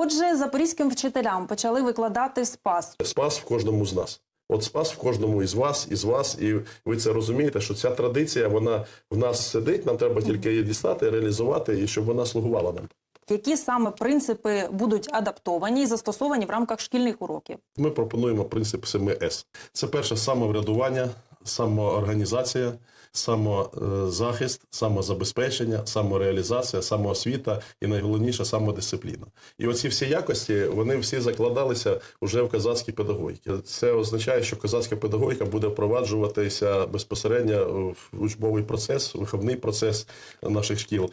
Отже, запорізьким вчителям почали викладати спас. Спас в кожному з нас. От спас в кожному із вас, із вас, і ви це розумієте, що ця традиція вона в нас сидить. Нам треба тільки її дістати, реалізувати, і щоб вона слугувала нам. Які саме принципи будуть адаптовані і застосовані в рамках шкільних уроків? Ми пропонуємо принцип 7С. Це перше самоврядування, самоорганізація, самозахист, самозабезпечення, самореалізація, самоосвіта і найголовніше самодисципліна. І оці всі якості вони всі закладалися вже в казацькій педагогіці. Це означає, що козацька педагогіка буде впроваджуватися безпосередньо в учбовий процес, виховний процес наших шкіл.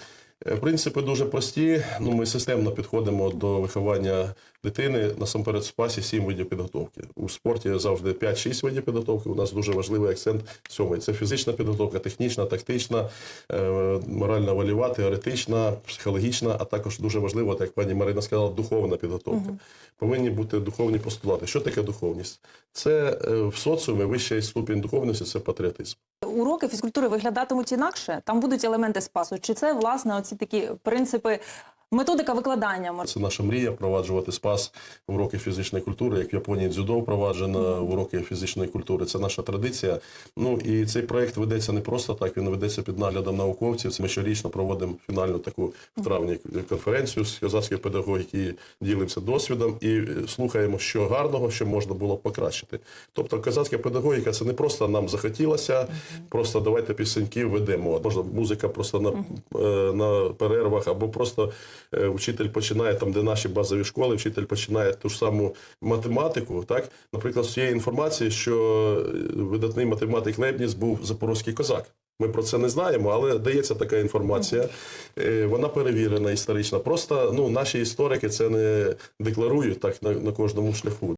Е, Принципи дуже прості. Ну, ми системно підходимо до виховання дитини. Насамперед, в спасі сім видів підготовки. У спорті завжди 5-6 видів підготовки. У нас дуже важливий акцент сьомий. Це фізична підготовка, технічна, тактична, е, моральна вольова, теоретична, психологічна, а також дуже важливо, так як пані Марина сказала, духовна підготовка. Повинні бути духовні постулати. Що таке духовність? Це е, в соціумі вищий ступінь духовності це патріотизм. Уроки фізкультури виглядатимуть інакше. Там будуть елементи спасу. Чи це власне оці такі принципи, методика викладання? Це наша мрія впроваджувати спас уроки фізичної культури, як в Японії дзюдо впроваджено уроки фізичної культури. Це наша традиція. Ну і цей проект ведеться не просто так, він ведеться під наглядом науковців. Ми щорічно проводимо фінальну таку в травні конференцію з козацької педагогіки, ділимося досвідом і слухаємо, що гарного, що можна було покращити. Тобто, козацька педагогіка це не просто нам захотілося, просто давайте пісеньки ведемо. Можна музика просто на, е, на перервах, або просто вчитель починає там, де наші базові школи, вчитель починає ту ж саму математику. Так, наприклад, з цієї інформації, що е, видатний математик Лебніс був запорозький козак. Ми про це не знаємо, але дається така інформація. Е, Вона перевірена історична. Просто ну наші історики це не декларують так на, на кожному шляху.